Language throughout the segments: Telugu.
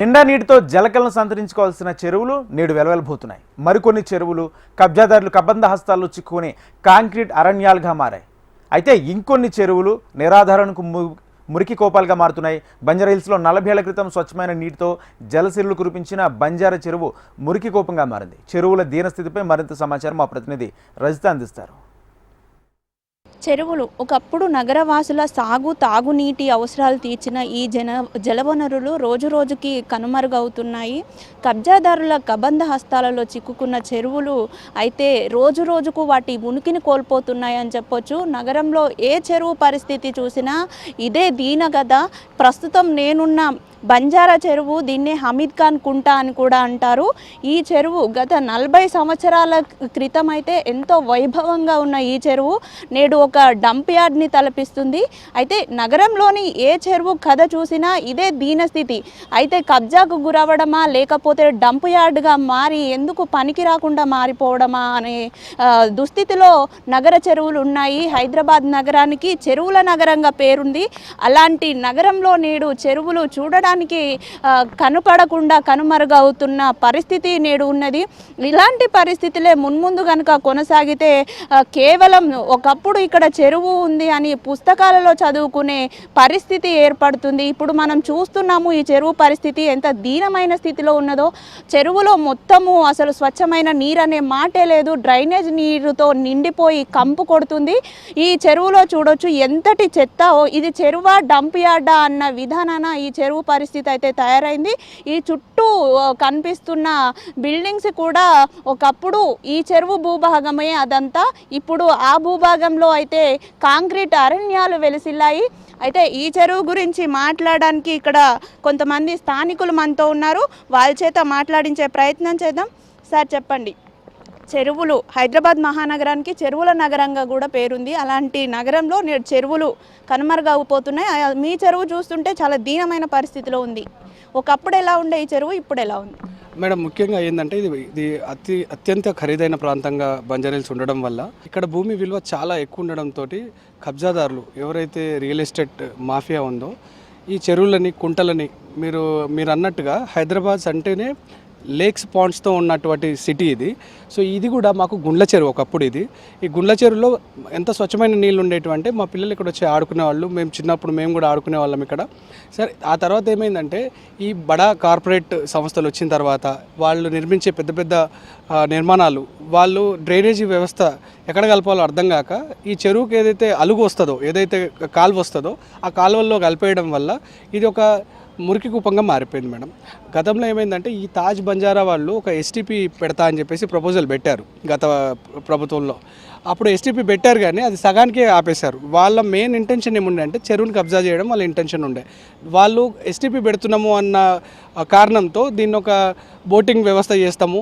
నిండా నీటితో జలకలను సంతరించుకోవాల్సిన చెరువులు నేడు వెలవెలబోతున్నాయి. మరికొన్ని చెరువులు కబ్జాదారులు కబంధ హస్తాల్లో చిక్కుకుని కాంక్రీట్ అరణ్యాలుగా మారాయి. అయితే ఇంకొన్ని చెరువులు నిరాధారణకు ము- మురికి కోపాలుగా మారుతున్నాయి. బంజారా హిల్స్లో నలభై ఏళ్ళ క్రితం స్వచ్ఛమైన నీటితో జలసిరులు కురిపించిన బంజారా చెరువు మురికి కోపంగా మారింది. చెరువుల దీనస్థితిపై మరింత సమాచారం మా ప్రతినిధి రజిత అందిస్తారు. చెరువులు. ఒకప్పుడు నగరవాసుల సాగు తాగునీటి అవసరాలు తీర్చిన ఈ జన జలవనరులు రోజు రోజుకి కనుమరుగవుతున్నాయి. కబ్జాదారుల కబంధ హస్తాలలో చిక్కుకున్న చెరువులు అయితే రోజు రోజుకు వాటి ఉనికిని కోల్పోతున్నాయని చెప్పొచ్చు. నగరంలో ఏ చెరువు పరిస్థితి చూసినా ఇదే దీనగత ప్రస్తుతం నేనున్న బంజారా చెరువు దీన్నే హమీద్ ఖాన్ కుంట అని కూడా అంటారు. ఈ చెరువు గత నలభై సంవత్సరాల క్రితం అయితే ఎంతో వైభవంగా ఉన్న ఈ చెరువు. నేడు ఒక డంప్ యార్డ్ని తలపిస్తుంది. అయితే నగరంలోని ఏ చెరువు కథ చూసినా ఇదే దీనస్థితి అయితే కబ్జాకు గురవడమా లేకపోతే డంప్ యార్డ్గా మారి ఎందుకు పనికి రాకుండా మారిపోవడమా అనే దుస్థితిలో నగర చెరువులు ఉన్నాయి. హైదరాబాద్ నగరానికి చెరువుల నగరంగా పేరుంది. అలాంటి నగరంలో నేడు చెరువులు చూడడానికి ఆ, కనపడకుండా కనుమరుగవుతున్న పరిస్థితి నేడు ఉన్నది. ఇలాంటి పరిస్థితులే మున్ముందు కనుక కొనసాగితే కేవలం ఒకప్పుడు ఇక్కడ చెరువు ఉంది అని పుస్తకాలలో చదువుకునే పరిస్థితి ఏర్పడుతుంది. ఇప్పుడు మనం చూస్తున్నాము ఈ చెరువు పరిస్థితి ఎంత దీనమైన స్థితిలో ఉన్నదో. చెరువులో మొత్తము అసలు స్వచ్ఛమైన నీరు అనే మాటే లేదు. డ్రైనేజ్ నీరుతో నిండిపోయి కంపు కొడుతుంది. ఈ చెరువులో చూడొచ్చు ఎంతటి చెత్త. ఇది చెరువా డంప్ యార్డా అన్న విధానాన ఈ చెరువు పరిస్థితి పరిస్థితి అయితే తయారైంది. ఈ చుట్టూ కనిపిస్తున్న బిల్డింగ్స్ కూడా ఒకప్పుడు ఈ చెరువు భూభాగమే అదంతా. ఇప్పుడు ఆ భూభాగంలో అయితే కాంక్రీట్ అరణ్యాలు వెలిసిల్లాయి. అయితే ఈ చెరువు గురించి మాట్లాడడానికి ఇక్కడ కొంతమంది స్థానికులు మనతో ఉన్నారు. వాళ్ళ చేత మాట్లాడించే ప్రయత్నం చేద్దాం. సార్ చెప్పండి. చెరువులు హైదరాబాద్ మహానగరానికి చెరువుల నగరంగా కూడా పేరుంది. అలాంటి నగరంలో నేడు చెరువులు కనుమరుగైపోతున్నాయి ఆ, మీ చెరువు చూస్తుంటే చాలా దీనమైన పరిస్థితిలో ఉంది. ఒకప్పుడు ఎలా ఉండే ఈ చెరువు ఇప్పుడు ఎలా ఉంది? మేడం ముఖ్యంగా ఏంటంటే ఇది ఇది అతి అత్యంత ఖరీదైన ప్రాంతంగా బంజారీల్స్ ఉండడం వల్ల ఇక్కడ భూమి విలువ చాలా ఎక్కువ ఉండడంతో కబ్జాదారులు ఎవరైతే రియల్ ఎస్టేట్ మాఫియా ఉందో ఈ చెరువులని కుంటలని మీరు మీరు అన్నట్టుగా హైదరాబాద్ అంటేనే లేక్స్ పాండ్స్తో ఉన్నటువంటి సిటీ ఇది. సో ఇది కూడా మాకు గుండ్ల చెరువు ఒకప్పుడు ఇది. ఈ గుండ్ల చెరువులో ఎంత స్వచ్ఛమైన నీళ్ళు ఉండేటువంటి మా పిల్లలు ఇక్కడ వచ్చి ఆడుకునే వాళ్ళు మేము చిన్నప్పుడు మేము కూడా ఆడుకునే వాళ్ళం ఇక్కడ. సరే ఆ తర్వాత ఏమైందంటే ఈ బడా కార్పొరేట్ సంస్థలు వచ్చిన తర్వాత వాళ్ళు నిర్మించే పెద్ద పెద్ద నిర్మాణాలు వాళ్ళు డ్రైనేజీ వ్యవస్థ ఎక్కడ కలపాలో అర్థం కాక ఈ చెరువుకి ఏదైతే అలుగు వస్తుందో ఏదైతే కాలువ వస్తుందో ఆ కాలువల్లో కలిపేయడం వల్ల ఇది ఒక మురికి కూపంగా మారిపోయింది మేడం. గతంలో ఏమైందంటే ఈ తాజ్ బంజారా వాళ్ళు ఒక ఎస్టీపీ పెడతా అని చెప్పేసి ప్రపోజల్ పెట్టారు గత ప్రభుత్వంలో. అప్పుడు ఎస్టీపీ పెట్టారు కానీ అది సగానికే ఆపేశారు. వాళ్ళ మెయిన్ ఇంటెన్షన్ ఏముండే అంటే చెరువుని కబ్జా చేయడం వాళ్ళ ఇంటెన్షన్ ఉండే. వాళ్ళు ఎస్టీపీ పెడుతున్నాము అన్న కారణంతో దీన్ని ఒక బోటింగ్ వ్యవస్థ చేస్తాము.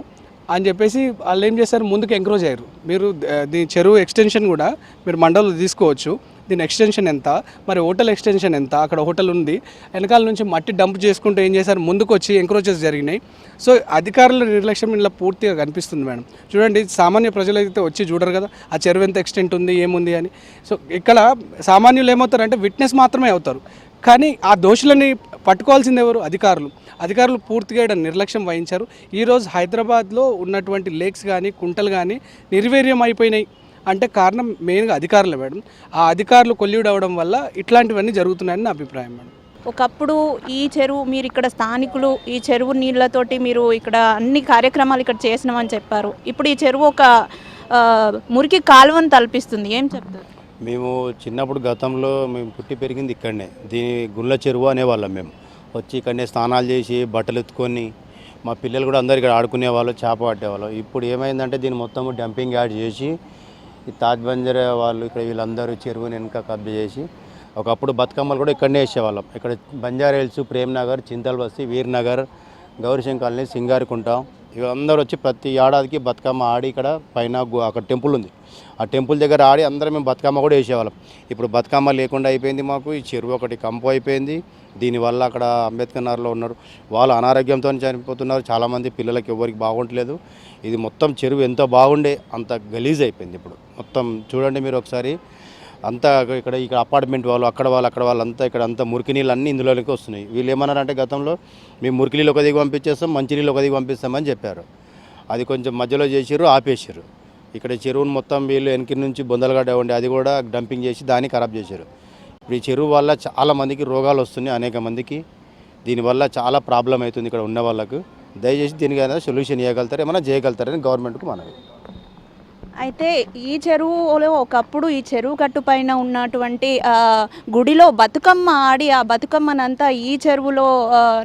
అని చెప్పేసి వాళ్ళు ఏం చేశారు? ముందుకు ఎంకరేజ్ అయ్యారు. మీరు దీని చెరువు ఎక్స్టెన్షన్ కూడా మీరు మండలంలో తీసుకోవచ్చు. దీని ఎక్స్టెన్షన్ ఎంత? మరి హోటల్ ఎక్స్టెన్షన్ ఎంత? అక్కడ హోటల్ ఉంది. వెనకాల నుంచి మట్టి డంప్ చేసుకుంటూ ఏం చేశారు? ముందుకు వచ్చి ఎంక్రోచెస్ జరిగినాయి. సో అధికారుల నిర్లక్ష్యం ఇలా పూర్తిగా కనిపిస్తుంది మేడం. చూడండి సామాన్య ప్రజలు అయితే వచ్చి చూడరు కదా ఆ చెరువు ఎంత ఎక్స్టెంట్ ఉంది ఏముంది అని. సో ఇక్కడ సామాన్యులు ఏమవుతారంటే విట్నెస్ మాత్రమే అవుతారు. కానీ ఆ దోషులని పట్టుకోవాల్సింది ఎవరు? అధికారులు. అధికారులు పూర్తిగా ఇక్కడ నిర్లక్ష్యం వహించారు. ఈరోజు హైదరాబాద్లో ఉన్నటువంటి లేక్స్ కానీ కుంటలు కానీ నిర్వీర్యం అయిపోయినాయి. అంటే కారణం మెయిన్గా అధికారులు మేడం. ఆ అధికారులు కొల్యూడ్ అవ్వడం వల్ల ఇట్లాంటివన్నీ జరుగుతున్నాయని నా అభిప్రాయం మేడం. ఒకప్పుడు ఈ చెరువు మీరు ఇక్కడ స్థానికులు ఈ చెరువు నీళ్ళతోటి మీరు ఇక్కడ అన్ని కార్యక్రమాలు ఇక్కడ చేసినామని చెప్పారు. ఇప్పుడు ఈ చెరువు ఒక మురికి కాలువను తలపిస్తుంది. ఏం చెప్తారు? మేము చిన్నప్పుడు గతంలో మేము పుట్టి పెరిగింది ఇక్కడనే. దీని గుళ్ళ చెరువు అనేవాళ్ళం మేము. వచ్చి ఇక్కడనే స్నానాలు చేసి బట్టలు ఎత్తుకొని మా పిల్లలు కూడా అందరు ఇక్కడ ఆడుకునేవాళ్ళు చేప పట్టేవాళ్ళు. ఇప్పుడు ఏమైందంటే దీన్ని మొత్తం డంపింగ్ యాడ్ చేసి ఈ తాజ్ బంజారా వాళ్ళు ఇక్కడ వీళ్ళందరూ చెరువుని వెనక కబ్జా చేసి ఒకప్పుడు బతుకమ్మలు కూడా ఇక్కడనే వేసేవాళ్ళం. ఇక్కడ బంజారా హిల్స్ ప్రేమ్ నగర్ చింతల్ బస్తీ వీర్ నగర్ గౌరీశంకర్ కాలనీ సింగారికుంట అందరూ వచ్చి ప్రతి ఏడాదికి బతుకమ్మ ఆడి ఇక్కడ పైన అక్కడ టెంపుల్ ఉంది. ఆ టెంపుల్ దగ్గర ఆడి అందరం మేము బతుకమ్మ కూడా వేసేవాళ్ళం. ఇప్పుడు బతుకమ్మ లేకుండా అయిపోయింది మాకు ఈ చెరువు ఒకటి కంపు అయిపోయింది. దీనివల్ల అక్కడ అంబేద్కర్ నగర్లో ఉన్నారు. వాళ్ళు అనారోగ్యంతో చనిపోతున్నారు. చాలామంది పిల్లలకి ఎవరికి బాగుంటలేదు. ఇది మొత్తం చెరువు ఎంతో బాగుండే అంత గలీజ్ అయిపోయింది ఇప్పుడు. మొత్తం చూడండి మీరు ఒకసారి. అంతా ఇక్కడ ఇక్కడ అపార్ట్మెంట్ వాళ్ళు అక్కడ వాళ్ళు అక్కడ వాళ్ళు అంతా ఇక్కడ అంతా మురికి నీళ్ళు అన్నీ ఇందులోకి వస్తున్నాయి. వీళ్ళు ఏమన్నారంటే గతంలో మేము మురికి నీళ్ళు ఒక దిగు పంపించేస్తాం మంచి నీళ్ళు ఒక దిగు పంపిస్తామని చెప్పారు. అది కొంచెం మధ్యలో చేసిర్రు ఆపేసారు ఇక్కడ చెరువును మొత్తం వీళ్ళు వెనక నుంచి బొందలగడ్డ ఉండి అది కూడా డంపింగ్ చేసి దాన్ని ఖరాబ్ చేశారు ఇప్పుడు ఈ చెరువు వల్ల చాలామందికి రోగాలు వస్తున్నాయి అనేక మందికి. దీనివల్ల చాలా ప్రాబ్లం అవుతుంది ఇక్కడ ఉన్న వాళ్ళకు. దయచేసి దీనికైనా సొల్యూషన్ ఇవ్వగలుగుతారు ఏమైనా చేయగలుగుతారని గవర్నమెంట్కు మనవి. అయితే ఈ చెరువులో ఒకప్పుడు ఈ చెరువు కట్టు పైన ఉన్నటువంటి గుడిలో బతుకమ్మ ఆడి ఆ బతుకమ్మనంతా ఈ చెరువులో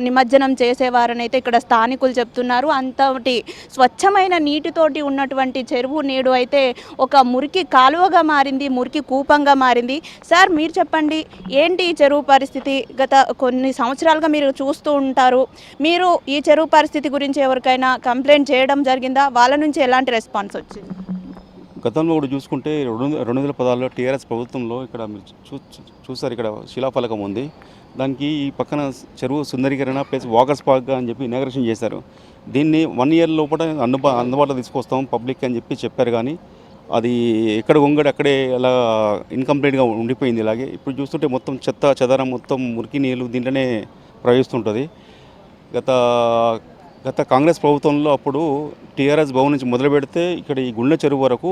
నిమజ్జనం చేసేవారని అయితే ఇక్కడ స్థానికులు చెప్తున్నారు. అంతటి స్వచ్ఛమైన నీటితోటి ఉన్నటువంటి చెరువు నేడు అయితే ఒక మురికి కాలువగా మారింది మురికి కూపంగా మారింది. సార్ మీరు చెప్పండి ఏంటి ఈ చెరువు పరిస్థితి? గత కొన్ని సంవత్సరాలుగా మీరు చూస్తూ ఉంటారు. మీరు ఈ చెరువు పరిస్థితి గురించి ఎవరికైనా కంప్లైంట్ చేయడం జరిగిందా? వాళ్ళ నుంచి ఎలాంటి రెస్పాన్స్ వచ్చింది? గతంలో కూడా చూసుకుంటే రెండు రెండు వందల పదాల్లో టీఆర్ఎస్ ప్రభుత్వంలో ఇక్కడ మీరు చూ చూస్తారు చూసారు ఇక్కడ శిలాఫలకం ఉంది. దానికి ఈ పక్కన చెరువు సుందరీకరణ ప్లస్ వాకర్స్ పార్క్గా అని చెప్పి ఇనాగ్రేషన్ చేశారు. దీన్ని వన్ ఇయర్ లోపల అందుబా అందుబాటులో తీసుకొస్తాం పబ్లిక్ అని చెప్పి చెప్పారు కానీ అది ఎక్కడ వంగడి అక్కడే అలా ఇన్కంప్లీట్గా ఉండిపోయింది ఇలాగే. ఇప్పుడు చూస్తుంటే మొత్తం చెత్త చెదారం మొత్తం మురికి నీళ్ళు దీంట్లోనే ప్రవహిస్తుంటుంది. గత గత కాంగ్రెస్ ప్రభుత్వంలో అప్పుడు టీఆర్ఎస్ భవన్ నుంచి మొదలు పెడితే ఇక్కడ ఈ గుండె చెరువు వరకు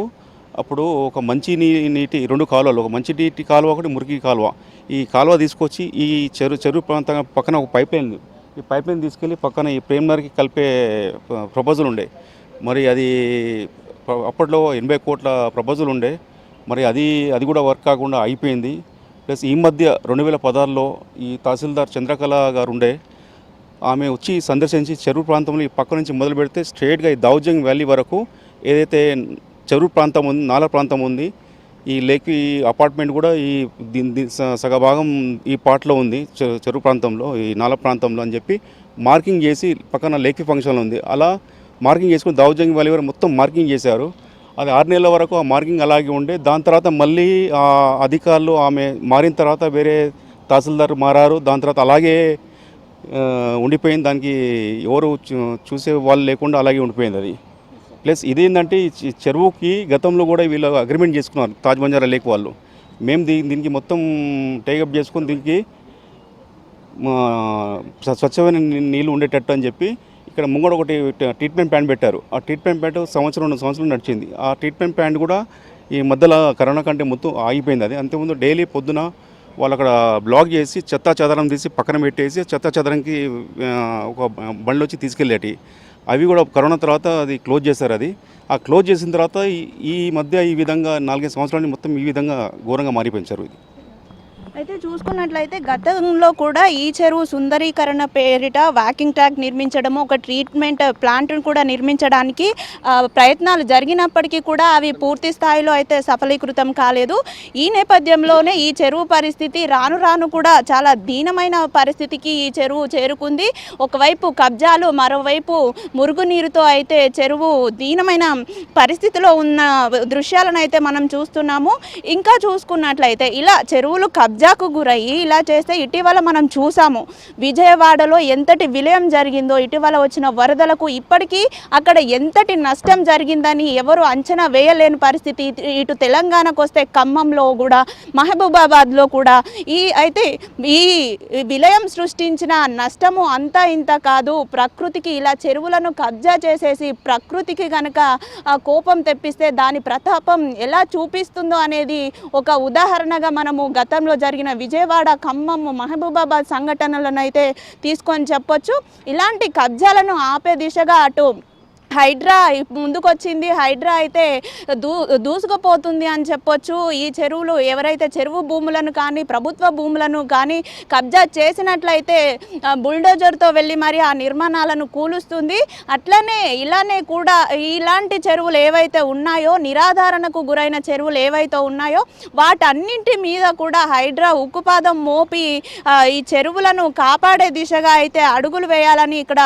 అప్పుడు ఒక మంచి నీటి రెండు కాలువలు ఒక మంచి నీటి కాలువ ఒకటి మురికి కాలువ. ఈ కాలువ తీసుకొచ్చి ఈ చెరువు చెరువు ప్రాంతం పక్కన ఒక పైప్ లైన్ ఉంది. ఈ పైప్ లైన్ తీసుకెళ్ళి పక్కన ఈ ప్రేమ్నర్కి కలిపే ప్రపోజల్ ఉండే. మరి అది అప్పట్లో ఎనభై కోట్ల ప్రపోజల్ ఉండే. మరి అది అది కూడా వర్క్ కాకుండా అయిపోయింది. ప్లస్ ఈ మధ్య రెండు వేల పదహారులో ఈ తహసీల్దార్ చంద్రకళ గారు ఉండే. ఆమె వచ్చి సందర్శించి చెరువు ప్రాంతంలో ఈ పక్క నుంచి మొదలు పెడితే స్ట్రేట్గా ఈ దౌజంగ్ వ్యాలీ వరకు ఏదైతే చెరువు ప్రాంతం ఉంది నాల ప్రాంతం ఉంది ఈ లేక్ ఈ అపార్ట్మెంట్ కూడా ఈ దీని సగ భాగం ఈ పార్ట్లో ఉంది చె- చెరువు ప్రాంతంలో ఈ నాల ప్రాంతంలో అని చెప్పి మార్కింగ్ చేసి పక్కన లేక్ ఫంక్షన్ ఉంది. అలా మార్కింగ్ చేసుకుని దౌజంగ్ వ్యాలీ వరకు మొత్తం మార్కింగ్ చేశారు. అది ఆరు నెలల వరకు ఆ మార్కింగ్ అలాగే ఉండే. దాని తర్వాత మళ్ళీ ఆ అధికారులు ఆమె మారిన తర్వాత వేరే తహసీల్దార్ మారారు. దాని తర్వాత అలాగే ఉండిపోయింది. దానికి ఎవరు చూ- చూసే వాళ్ళు లేకుండా అలాగే ఉండిపోయింది అది. ప్లస్ ఇదేంటంటే ఏంటంటే చెరువుకి గతంలో కూడా వీళ్ళు అగ్రిమెంట్ చేసుకున్నారు తాజ్ బంజారా లేక్ వాళ్ళు. మేము దీ దీనికి మొత్తం టేకప్ చేసుకుని దీనికి మా స్వచ్ఛమైన నీళ్ళు ఉండేటట్టు అని చెప్పి ఇక్కడ ముంగడ ఒకటి ట్రీట్మెంట్ ప్లాంట్ పెట్టారు. ఆ ట్రీట్మెంట్ ప్లాంట్ సంవత్సరం రెండు సంవత్సరం నడిచింది. ఆ ట్రీట్మెంట్ ప్లాంట్ కూడా ఈ మధ్యలో కరోనా కంటే మొత్తం ఆగిపోయింది అది. అంతకుముందు డైలీ పొద్దున వాళ్ళు అక్కడ బ్లాక్ చేసి చెత్త చెదరం తీసి పక్కన పెట్టేసి చెత్త చెదరంకి ఒక బండ్లు వచ్చి తీసుకెళ్ళేటి. అవి కూడా కరోనా తర్వాత అది క్లోజ్ చేశారు అది. ఆ క్లోజ్ చేసిన తర్వాత ఈ- ఈ మధ్య ఈ విధంగా నాలుగైదు సంవత్సరాలు మొత్తం ఈ విధంగా ఘోరంగా మారిపోయించారు ఇది. అయితే చూసుకున్నట్లయితే గతంలో కూడా ఈ చెరువు సుందరీకరణ పేరిట వాకింగ్ ట్రాక్ నిర్మించడము ఒక ట్రీట్మెంట్ ప్లాంట్ను కూడా నిర్మించడానికి ప్రయత్నాలు జరిగినప్పటికీ కూడా అవి పూర్తి స్థాయిలో అయితే సఫలీకృతం కాలేదు. ఈ నేపథ్యంలోనే ఈ చెరువు పరిస్థితి రాను రాను కూడా చాలా దీనమైన పరిస్థితికి ఈ చెరువు చేరుకుంది. ఒకవైపు కబ్జాలు మరోవైపు మురుగునీరుతో అయితే చెరువు దీనమైన పరిస్థితిలో ఉన్న దృశ్యాలను అయితే మనం చూస్తున్నాము. ఇంకా చూసుకున్నట్లయితే ఇలా చెరువులు హత్యకు గురయ్యి ఇలా చేస్తే ఇటీవల మనం చూసాము విజయవాడలో ఎంతటి విలయం జరిగిందో ఇటీవల వచ్చిన వరదలకు ఇప్పటికీ అక్కడ ఎంతటి నష్టం జరిగిందని ఎవరు అంచనా వేయలేని పరిస్థితి. ఇటు- ఇటు తెలంగాణకు వస్తే ఖమ్మంలో కూడా మహబూబాబాద్లో కూడా ఈ అయితే ఈ విలయం సృష్టించిన నష్టము అంతా ఇంత కాదు. ప్రకృతికి ఇలా చెరువులను కబ్జా చేసేసి ప్రకృతికి కనుక ఆ, కోపం తెప్పిస్తే దాని ప్రతాపం ఎలా చూపిస్తుందో అనేది ఒక ఉదాహరణగా మనము గతంలో జరిగిన జరిగిన విజయవాడ ఖమ్మం మహబూబాబాద్ సంఘటనలను అయితే తీసుకొని చెప్పొచ్చు. ఇలాంటి కబ్జాలను ఆపే దిశగా అటు హైడ్రా ముందుకొచ్చింది. హైడ్రా అయితే దూ దూసుకుపోతుంది అని చెప్పొచ్చు. ఈ చెరువులు ఎవరైతే చెరువు భూములను కానీ ప్రభుత్వ భూములను కానీ కబ్జా చేసినట్లయితే బుల్డోజర్తో వెళ్ళి మరి ఆ నిర్మాణాలను కూలుస్తుంది. అట్లనే ఇలానే కూడా ఇలాంటి చెరువులు ఏవైతే ఉన్నాయో నిరాధారణకు గురైన చెరువులు ఏవైతే ఉన్నాయో వాటన్నింటి మీద కూడా హైడ్రా ఉక్కుపాదం మోపి ఈ చెరువులను కాపాడే దిశగా అయితే అడుగులు వేయాలని ఇక్కడ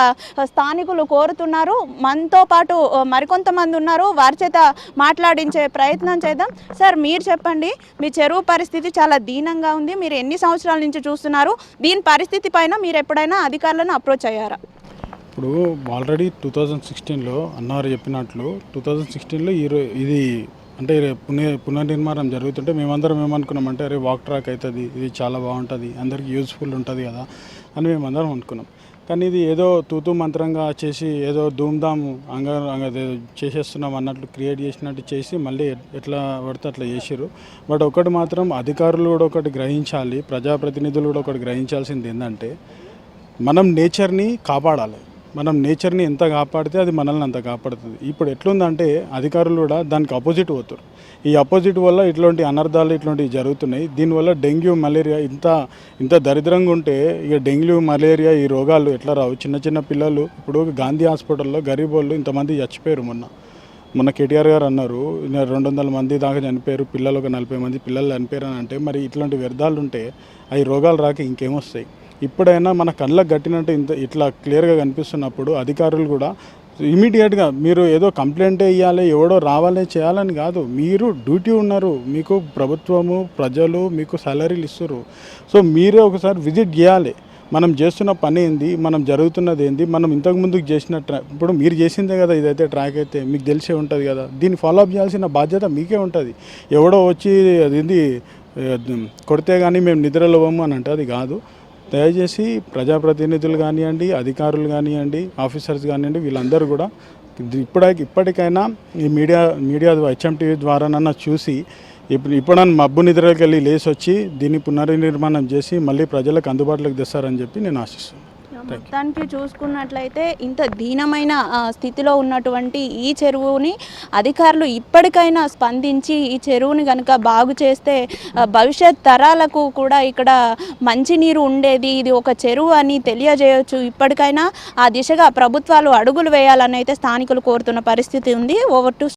స్థానికులు కోరుతున్నారు. మనతో పాటు మరికొంతమంది ఉన్నారు. వారి చేత మాట్లాడించే ప్రయత్నం చేద్దాం. సార్ మీరు చెప్పండి. మీ చెరువు పరిస్థితి చాలా దీనంగా ఉంది. మీరు ఎన్ని సంవత్సరాల నుంచి చూస్తున్నారు? దీని పరిస్థితి పైన మీరు ఎప్పుడైనా అధికారులను అప్రోచ్ అయ్యారా? ఇప్పుడు ఆల్రెడీ టూ థౌజండ్ సిక్స్టీన్లో అన్నారు చెప్పినట్లు టూ థౌజండ్ సిక్స్టీన్లో ఈ ఇది అంటే పునర్ పునర్నిర్మాణం జరుగుతుంటే మేమందరం ఏమనుకున్నామంటే అరే వాక్ ట్రాక్ అవుతుంది. ఇది చాలా బాగుంటుంది. అందరికీ యూస్ఫుల్ ఉంటుంది కదా అని మేమందరం అనుకున్నాం. కానీ ఇది ఏదో తూతు మంత్రంగా చేసి ఏదో ధూమ్ధామ్ అంగ అంగ- చేసేస్తున్నాం అన్నట్లు క్రియేట్ చేసినట్టు చేసి మళ్ళీ ఎట్లా పడితే అట్లా చేసిర్రు. బట్ ఒకటి మాత్రం అధికారులు కూడా ఒకటి గ్రహించాలి ప్రజాప్రతినిధులు కూడా ఒకటి గ్రహించాల్సింది ఏంటంటే మనం నేచర్ని కాపాడాలి. మనం నేచర్ని ఎంత కాపాడితే అది మనల్ని అంత కాపాడుతుంది. ఇప్పుడు ఎట్లుందంటే అధికారులు కూడా దానికి అపోజిట్ పోతారు. ఈ అపోజిట్ వల్ల ఇట్లాంటి అనర్థాలు ఇట్లాంటివి జరుగుతున్నాయి. దీనివల్ల డెంగ్యూ మలేరియా ఇంత ఇంత దరిద్రంగా ఉంటే ఇక డెంగ్యూ మలేరియా ఈ రోగాలు ఎట్లా రావు? చిన్న చిన్న పిల్లలు ఇప్పుడు గాంధీ హాస్పిటల్లో గరీబ్ వాళ్ళు ఇంతమంది చచ్చిపోయారు మొన్న. మొన్న కేటీఆర్ గారు అన్నారు రెండు వందల మంది దాకా చనిపోయారు పిల్లలు ఒక నలభై మంది పిల్లలు చనిపోయారు అని అంటే మరి ఇట్లాంటి వ్యర్థాలు ఉంటే అవి రోగాలు రాక ఇంకేమొస్తాయి? ఇప్పుడైనా మన కళ్ళకు కట్టినట్టు ఇంత ఇట్లా క్లియర్గా కనిపిస్తున్నప్పుడు అధికారులు కూడా ఇమీడియట్గా మీరు ఏదో కంప్లైంట్ ఇవ్వాలి ఎవడో రావాలి చేయాలని కాదు. మీరు డ్యూటీ ఉన్నారు మీకు ప్రభుత్వము ప్రజలు మీకు సాలరీలు ఇస్తారు సో మీరే ఒకసారి విజిట్ చేయాలి. మనం చేస్తున్న పని ఏంది? మనం జరుగుతున్నది ఏంది? మనం ఇంతకు ముందుకు చేసిన ట్రా ఇప్పుడు మీరు చేసిందే కదా ఇదైతే ట్రాక్ అయితే మీకు తెలిసే ఉంటుంది కదా. దీన్ని ఫాలో అప్ చేయాల్సిన బాధ్యత మీకే ఉంటుంది. ఎవడో వచ్చి అది కొడితే కానీ మేము నిద్రలోవము అని అంటే అది కాదు. దయచేసి ప్రజాప్రతినిధులు కానివ్వండి అధికారులు కానివ్వండి ఆఫీసర్స్ కానివ్వండి వీళ్ళందరూ కూడా ఇప్పటికి ఇప్పటికైనా ఈ మీడియా మీడియా హెచ్ఎం టీవీ ద్వారానన్నా చూసి ఇప్పుడు ఇప్పుడన్నా మబ్బు నిద్రకి వెళ్ళి లేచి వచ్చి దీన్ని పునర్నిర్మాణం చేసి మళ్ళీ ప్రజలకు అందుబాటులోకి తెస్తారని చెప్పి నేను ఆశిస్తున్నాను. మొత్తానికి చూసుకున్నట్లయితే ఇంత దీనమైన స్థితిలో ఉన్నటువంటి ఈ చెరువుని అధికారులు ఇప్పటికైనా స్పందించి ఈ చెరువుని కనుక బాగు చేస్తే భవిష్యత్ తరాలకు కూడా ఇక్కడ మంచినీరు ఉండేది. ఇది ఒక చెరువు అని తెలియజేయవచ్చు ఇప్పటికైనా ఆ దిశగా ప్రభుత్వాలు అడుగులు వేయాలని అయితే స్థానికులు కోరుతున్న పరిస్థితి ఉంది. Over to